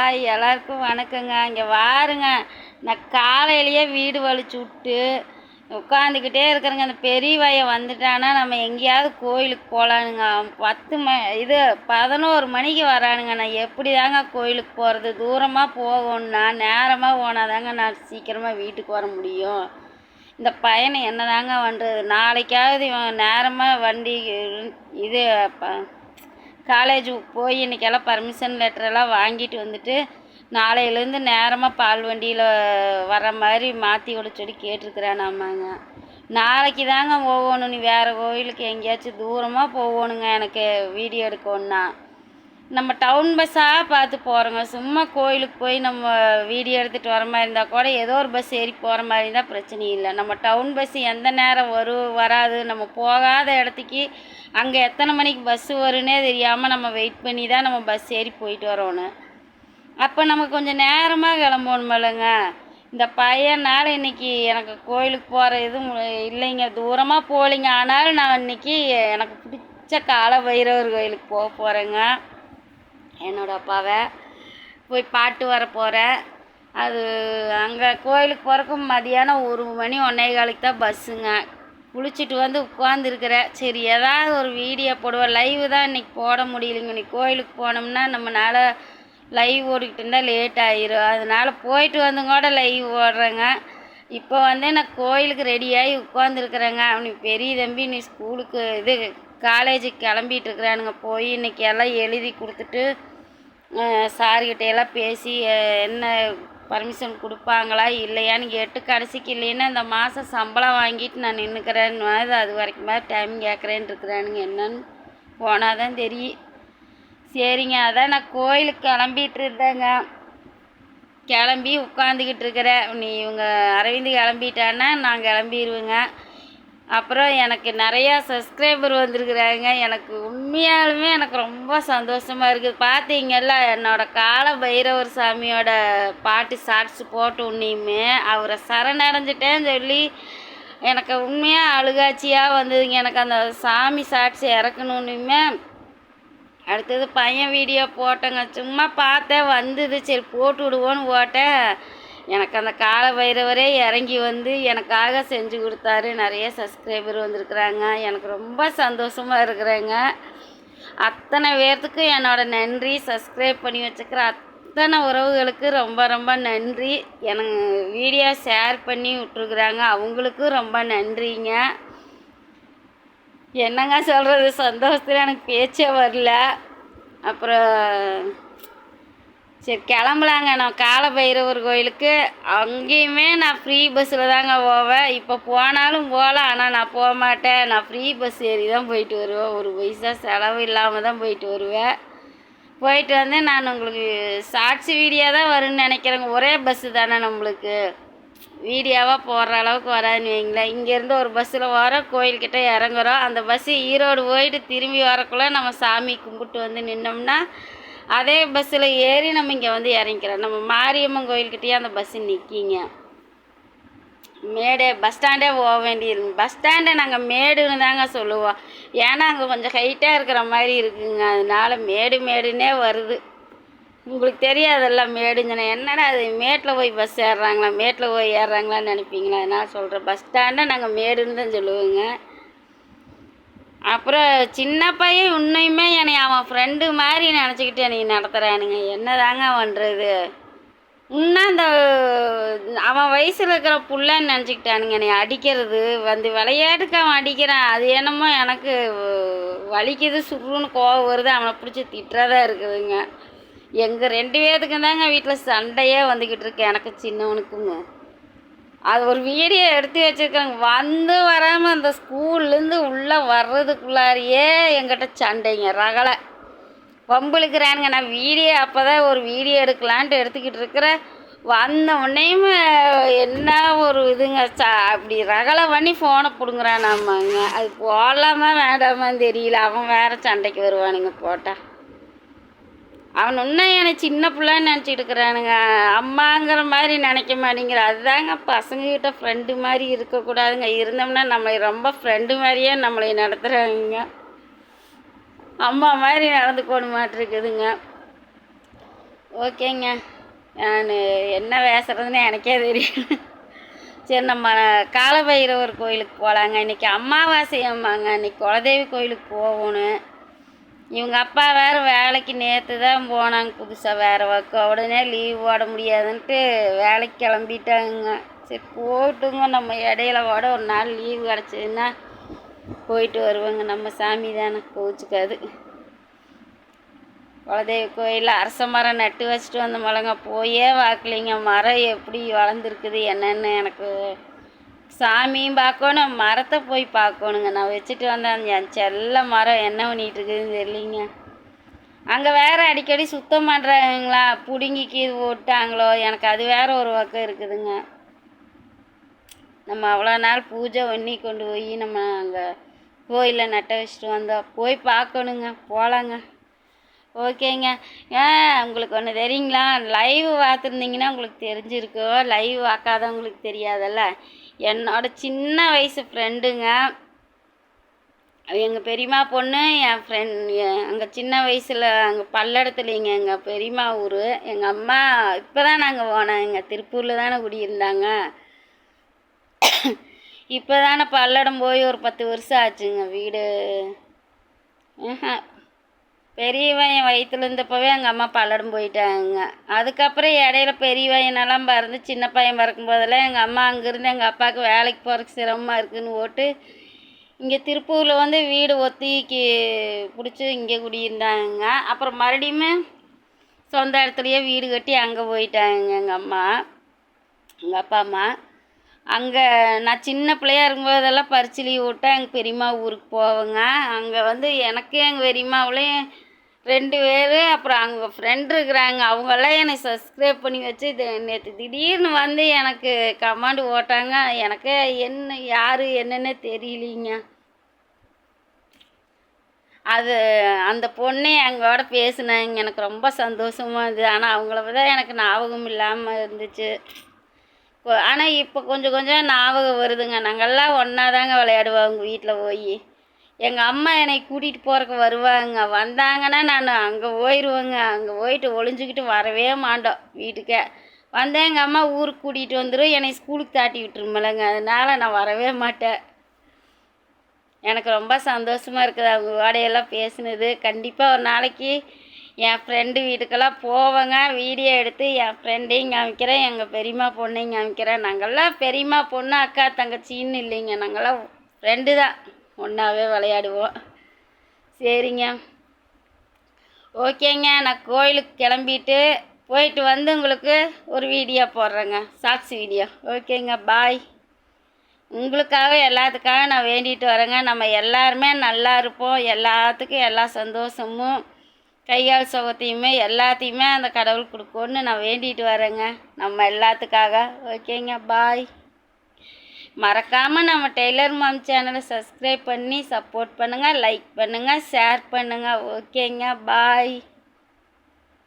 Hi எல்லாருக்கும் வணக்கங்க. இங்கே வாருங்க. நான் காலையிலேயே வீடு வலிச்சு விட்டு உட்காந்துக்கிட்டே இருக்கிறேங்க. அந்த பெரிய பையன் வந்துட்டானா நம்ம எங்கேயாவது கோயிலுக்கு போகலானுங்க பத்து ம இது பதினோரு மணிக்கு வரானுங்க. நான் எப்படி தாங்க கோயிலுக்கு போகிறது தூரமாக போகணும்னா நேரமாக போனாதாங்க நான் சீக்கிரமாக வீட்டுக்கு வர முடியும். இந்த பையனை என்ன தாங்க பண்ணுறது நாளைக்காவது இவன் நேரமாக வண்டி இது ப காலேஜுக்கு போய் இன்றைக்கெல்லாம் பர்மிஷன் லெட்டரெல்லாம் வாங்கிட்டு வந்துட்டு நாளையிலேருந்து நேரமாக பால் வண்டியில் வர மாதிரி மாற்றி விட சொல்லி கேட்டிருக்கிறேன் ஆமாங்க நாளைக்கு தாங்க போகணும். நீ வேறு கோயிலுக்கு எங்கேயாச்சும் தூரமாக போகணுங்க எனக்கு வீடியோ எடுக்கணுன்னா நம்ம டவுன் பஸ்ஸாக பார்த்து போகிறோங்க சும்மா கோயிலுக்கு போய் நம்ம வீடியோ எடுத்துகிட்டு வர மாதிரி இருந்தால் கூட ஏதோ ஒரு பஸ் ஏறி போகிற மாதிரி இருந்தால் பிரச்சனை இல்லை. நம்ம டவுன் பஸ் எந்த நேரம் வரும் வராது நம்ம போகாத இடத்துக்கு அங்கே எத்தனை மணிக்கு பஸ்ஸு வரும்னே தெரியாமல் நம்ம வெயிட் பண்ணி தான் நம்ம பஸ் ஏறி போயிட்டு வரோணும் அப்போ நம்ம கொஞ்சம் நேரமாக கிளம்பணுமில்லங்க இந்த பையனால் இன்னைக்கு எனக்கு கோயிலுக்கு போகிற இதுவும் இல்லைங்க. தூரமாக போகலிங்க. ஆனாலும் நான் இன்னைக்கு எனக்கு பிடிச்ச கால பைரவர் கோயிலுக்கு போக போகிறேங்க என்னோட அப்பாவை போய் பாட்டு வர போகிறேன் அது அங்கே கோயிலுக்கு போகிறக்கும் மதியானம் ஒரு மணி ஒன்றே காலுக்கு தான் பஸ்ஸுங்க. குளிச்சுட்டு வந்து உட்காந்துருக்குறேன் சரி ஏதாவது ஒரு வீடியோ போடுவேன். லைவ் தான் இன்றைக்கி போட முடியலைங்க. இன்றைக்கி கோயிலுக்கு போனோம்னா நம்மளால் லைவ் ஓடிக்கிட்டு இருந்தால் லேட் ஆயிரும். அதனால் போயிட்டு வந்து கூட லைவ் ஓடுறேங்க. இப்போ வந்து நான் கோயிலுக்கு ரெடியாகி உட்காந்துருக்குறேங்க அவனுக்கு பெரிய தம்பி நீ ஸ்கூலுக்கு இது காலேஜுக்கு கிளம்பிட்டு இருக்கிறானுங்க போய் இன்னைக்கு எல்லாம் எழுதி கொடுத்துட்டு சார்கிட்ட எல்லாம் பேசி என்ன பர்மிஷன் கொடுப்பாங்களா இல்லையான்னு கேட்டு கடைசிக்கு இல்லைன்னா இந்த மாதம் சம்பளம் வாங்கிட்டு நான் நின்றுக்கிறேன்னு அது வரைக்கும் மாதிரி டைம் கேட்குறேன்னு இருக்கிறானுங்க. என்னன்னு போனால் தான் தெரியும். சரிங்க அதான் நான் கோயிலுக்கு கிளம்பிட்டு இருந்தேங்க. கிளம்பி உட்காந்துக்கிட்டு இருக்கிறேன். நீ இவங்க அரவிந்த் கிளம்பிட்டான்னா நான் கிளம்பிடுவேங்க அப்புறம் எனக்கு நிறையா சப்ஸ்கிரைபர் வந்திருக்குறாங்க. எனக்கு உண்மையாலுமே எனக்கு ரொம்ப சந்தோஷமாக இருக்குது பார்த்தீங்கல்ல என்னோட கால பைரவர் சாமியோட பாட்டு ஷார்ட்ஸ் போட்டு உன்னையுமே அவரை சரணடைஞ்சிட்டேன்னு சொல்லி எனக்கு உண்மையாக அழுகாட்சியாக வந்ததுங்க. எனக்கு அந்த சாமி ஷார்ட்ஸ் இறக்கணுன்னுமே அடுத்தது பையன் வீடியோ போட்டேங்க. சும்மா பார்த்தேன் வந்தது. சரி போட்டு விடுவோன்னு போட்டேன். எனக்கு அந்த கால பைரவரே இறங்கி வந்து எனக்காக செஞ்சு கொடுத்தாரு. நிறைய சப்ஸ்கிரைபர் வந்திருக்குறாங்க. எனக்கு ரொம்ப சந்தோஷமாக இருக்கிறேங்க. அத்தனை பேர்த்துக்கு என்னோட நன்றி. சப்ஸ்கிரைப் பண்ணி வச்சுக்கிற அத்தனை உறவுகளுக்கு ரொம்ப ரொம்ப நன்றி. எனக்கு வீடியோ ஷேர் பண்ணி விட்ருக்குறாங்க அவங்களுக்கும் ரொம்ப நன்றிங்க. என்னங்க சொல்கிறது சந்தோஷத்தில் எனக்கு பேச்சே வரல. அப்புறம் சரி கிளம்பலாங்க. நான் கால பைரவர் கோயிலுக்கு. அங்கேயுமே நான் ஃப்ரீ பஸ்ஸில் தாங்க போவேன். இப்போ போனாலும் போகலாம் ஆனால் நான் போக மாட்டேன். நான் ஃப்ரீ பஸ் ஏறி தான் போயிட்டு வருவேன். ஒரு பைசா செலவு இல்லாமல் தான் போயிட்டு வருவேன். போயிட்டு வந்து நான் உங்களுக்கு சாட்சி வீடியோ தான் வரும்னு நினைக்கிறேங்க. ஒரே பஸ்ஸு தானே நம்மளுக்கு. வீடியோவாக போடுற அளவுக்கு வராதுன்னு வைங்களேன். இங்கேருந்து ஒரு பஸ்ஸில் வரோம் கோயில்கிட்ட இறங்குறோம். அந்த பஸ்ஸு ஈரோடு போயிட்டு திரும்பி வரக்குள்ளே நம்ம சாமி கும்பிட்டு வந்து நின்னோம்னா அதே பஸ்ஸில் ஏறி நம்ம இங்கே வந்து இறங்கிக்கிறோம். நம்ம மாரியம்மன் கோயில்கிட்டயே அந்த பஸ்ஸு நிற்கிங்க மேடே பஸ் ஸ்டாண்டே போக வேண்டியிருக்கு பஸ் ஸ்டாண்டை நாங்கள் மேடுன்னு தாங்க சொல்லுவோம். ஏன்னா அங்கே கொஞ்சம் ஹைட்டாக இருக்கிற மாதிரி இருக்குங்க. அதனால மேடு மேடுன்னே வருது. உங்களுக்கு தெரியாதல்ல மேடுங்கண்ணே என்னடா அது மேட்டில் போய் பஸ் ஏறுறாங்களா? மேட்டில் போய் ஏறுறாங்களான்னு நினைப்பீங்களா? அதனால் சொல்கிறேன் பஸ் ஸ்டாண்டை நாங்கள் மேடுன்னு தான் சொல்லுவோங்க. அப்புறம் சின்ன பையன் உன்னையுமே என்னை அவன் ஃப்ரெண்டு மாதிரி நினச்சிக்கிட்டு என்னை நடத்துகிறானுங்க என்னதாங்க பண்ணுறது இன்னும் அந்த அவன் வயசில் இருக்கிற புள்ளன்னு நினச்சிக்கிட்டானுங்க. என்னை அடிக்கிறது வந்து விளையாட்டுக்கு அவன் அடிக்கிறான். அது என்னமோ எனக்கு வலிக்குது சுருன்னு கோவம் வருது. அவனை பிடிச்சி திட்டுறதா இருக்குதுங்க. எங்கள் ரெண்டு பேர்த்துக்கும் தாங்க வீட்டில் சண்டையே வந்துக்கிட்டு இருக்கு. எனக்கு சின்னவனுக்குங்க. அது ஒரு வீடியோ எடுத்து வச்சுருக்காங்க. வந்து வராமல் அந்த ஸ்கூல்லேருந்து உள்ளே வர்றதுக்குள்ளாரியே எங்கிட்ட சண்டைங்க ரகலை. வம்புழுக்கிறானுங்க. நான் வீடியோ அப்போ தான் ஒரு வீடியோ எடுக்கலான்ட்டு எடுத்துக்கிட்டு இருக்கிறேன் வந்த உடனேயும் என்ன ஒரு இதுங்க ச அப்படி ரகலை பண்ணி ஃபோனை பிடுங்குறான் நம்மங்க அது போடலாமா வேண்டாமான்னு தெரியல. அவன் வேறு சண்டைக்கு வருவானுங்க போட்டால் அவன் இன்னும் என்னை சின்ன பிள்ளைன்னு நினச்சிட்டு இருக்கிறானுங்க. அம்மாங்கிற மாதிரி நினைக்க மாட்டேங்கிற. அதுதாங்க பசங்கக்கிட்ட ஃப்ரெண்டு மாதிரி இருக்கக்கூடாதுங்க இருந்தோம்னா நம்மளை ரொம்ப ஃப்ரெண்டு மாதிரியே நம்மளை நடத்துகிறாங்க அம்மா மாதிரி நடந்துக்கணும் மாட்டிருக்குதுங்க. ஓகேங்க. நான் என்ன பேசுகிறதுன்னு எனக்கே தெரியும் சரி நம்ம காலபைரவர் கோயிலுக்கு போகலாங்க இன்றைக்கி அமாவாசையம்மாங்க இன்றைக்கி குலதெய்வ கோயிலுக்கு போகணும். இவங்க அப்பா வேறு வேலைக்கு நேற்று தான் போனாங்க புதுசாக வேறு பக்கம் உடனே லீவ் போட முடியாதுன்ட்டு வேலைக்கு கிளம்பிட்டாங்க. சரி போட்டுங்க. நம்ம இடையில கூட ஒரு நாள் லீவு கிடச்சதுன்னா போயிட்டு வருவோங்க. நம்ம சாமி தானே கோச்சுக்காது குலதெய்வ கோயிலில் அரச மரம் நட்டு வச்சுட்டு வந்த மலைங்க போயே பார்க்கலைங்க மரம் எப்படி வளர்ந்துருக்குது என்னென்னு எனக்கு சாமியும் பார்க்கணும் மரத்தை போய் பார்க்கணுங்க. நான் வச்சுட்டு வந்தேன். என் செல்ல மரம் என்ன பண்ணிகிட்டு இருக்குதுன்னு தெரியலிங்க. அங்கே வேறு அடிக்கடி சுத்தம் பண்ணுறாங்களா பிடுங்கிக்கி கீது போட்டாங்களோ? எனக்கு அது வேறு ஒரு பக்கம் இருக்குதுங்க. நம்ம அவ்வளோ நாள் பூஜை பண்ணி கொண்டு போய் நம்ம அங்கே கோயிலில் நட்ட வச்சுட்டு வந்தோம். போய் பார்க்கணுங்க. போகலாங்க ஓகேங்க. ஏன் உங்களுக்கு ஒன்று தெரியுங்களா? லைவ் பார்த்துருந்தீங்கன்னா உங்களுக்கு தெரிஞ்சிருக்கோ லைவ் பார்க்காதவங்களுக்கு தெரியாதல்ல. என்னோட சின்ன வயசு ஃப்ரெண்டுங்க எங்கள் பெரியம்மா பொண்ணு என் ஃப்ரெண்ட் அங்கே சின்ன வயசில் அங்கே பல்லடத்துலேங்க எங்கள் பெரியம்மா ஊர் எங்கள் அம்மா இப்போ தான் நாங்கள் போனோம். எங்கள் திருப்பூரில் தானே குடியிருந்தாங்க. இப்போ தானே பல்லடம் போய் ஒரு பத்து வருஷம் ஆச்சுங்க வீடு. பெரியவன் வயிற்றுல இருந்தப்பவே எங்கள் அம்மா பல்லடம் போயிட்டாங்க. அதுக்கப்புறம் இடையில பெரிய பையனெல்லாம் பிறந்து சின்ன பையன் பிறக்கும் போதெல்லாம் எங்கள் அம்மா அங்கேருந்து எங்கள் அப்பாவுக்கு வேலைக்கு போகிறதுக்கு சிரமமாக இருக்குதுன்னு ஓட்டு இங்கே திருப்பூரில் வந்து வீடு ஒத்திக்கு பிடிச்சி இங்கே குடியிருந்தாங்க. அப்புறம் மறுபடியுமே சொந்த இடத்துலையே வீடு கட்டி அங்கே போயிட்டாங்க எங்கள் அம்மா எங்கள் அப்பா அம்மா. அங்கே நான் சின்ன பிள்ளையா இருக்கும்போதெல்லாம் பறிச்சு லீவ் விட்டா எங்கள் பெரியம்மா ஊருக்கு போவேங்க. அங்கே வந்து எனக்கு எங்கள் பெரியம்மாவிலையும் ரெண்டு பேர் அப்புறம் அவங்க ஃப்ரெண்ட் இருக்கிறாங்க. அவங்கெல்லாம் என்னை சப்ஸ்கிரைப் பண்ணி வச்சு இது நேற்று திடீர்னு வந்து எனக்கு கமாண்டு போட்டாங்க. எனக்கு என்ன யார் என்னென்ன தெரியலிங்க. அது அந்த பொண்ணே எங்களோட பேசினாங்க. எனக்கு ரொம்ப சந்தோஷமாக இருந்தது. ஆனால் அவங்கள தான் எனக்கு ஞாபகம் இல்லாமல் இருந்துச்சு. ஆனால் இப்போ கொஞ்சம் கொஞ்சம் ஞாபகம் வருதுங்க. நாங்கள்லாம் ஒன்றா தாங்க விளையாடுவோம் அவங்க வீட்டில் போய். எங்கள் அம்மா என்னை கூட்டிகிட்டு போகிறக்கு வருவாங்க. வந்தாங்கன்னா நான் அங்கே போயிடுவேங்க அங்கே போயிட்டு ஒளிஞ்சிக்கிட்டு வரவே மாட்டோம் வீட்டுக்கே. வந்தேன் எங்கள் அம்மா ஊருக்கு கூட்டிகிட்டு வந்துடும் என்னை ஸ்கூலுக்கு தாட்டி விட்டுருமில்லங்க அதனால் நான் வரவே மாட்டேன் எனக்கு ரொம்ப சந்தோஷமாக இருக்குது. அவங்க வாடையெல்லாம் பேசினது. கண்டிப்பாக ஒரு நாளைக்கு என் ஃப்ரெண்டு வீட்டுக்கெல்லாம் போவேங்க. வீடியோ எடுத்து என் ஃப்ரெண்டையும் காமிக்கிறேன். எங்கள் பெரியம்மா பொண்ணையும் காமிக்கிறேன். நாங்கள்லாம் பெரியம்மா பொண்ணு அக்கா தங்கச்சின்னு இல்லைங்க. நாங்கள்லாம் ஃப்ரெண்டு தான். ஒன்றாவே விளையாடுவோம். சரிங்க. ஓகேங்க நான் கோயிலுக்கு கிளம்பிட்டு போயிட்டு வந்து உங்களுக்கு ஒரு வீடியோ போடுறேங்க. ஷார்ட்ஸ் வீடியோ ஓகேங்க பாய் உங்களுக்காக எல்லாத்துக்காக நான் வேண்டிட்டு வரேங்க. நம்ம எல்லாருமே நல்லா இருப்போம். எல்லாத்துக்கும் எல்லா சந்தோஷமும் கையால் சுகத்தையுமே எல்லாத்தையுமே அந்த கடவுள் கொடுக்கும்னு நான் வேண்டிட்டு வரேங்க. நம்ம எல்லாத்துக்காக. ஓகேங்க பாய் மறக்காமல் நம்ம டெய்லர் மாம் சேனலை சப்ஸ்கிரைப் பண்ணி சப்போர்ட் பண்ணுங்கள் லைக் பண்ணுங்கள் ஷேர் பண்ணுங்கள் ஓகேங்க பாய்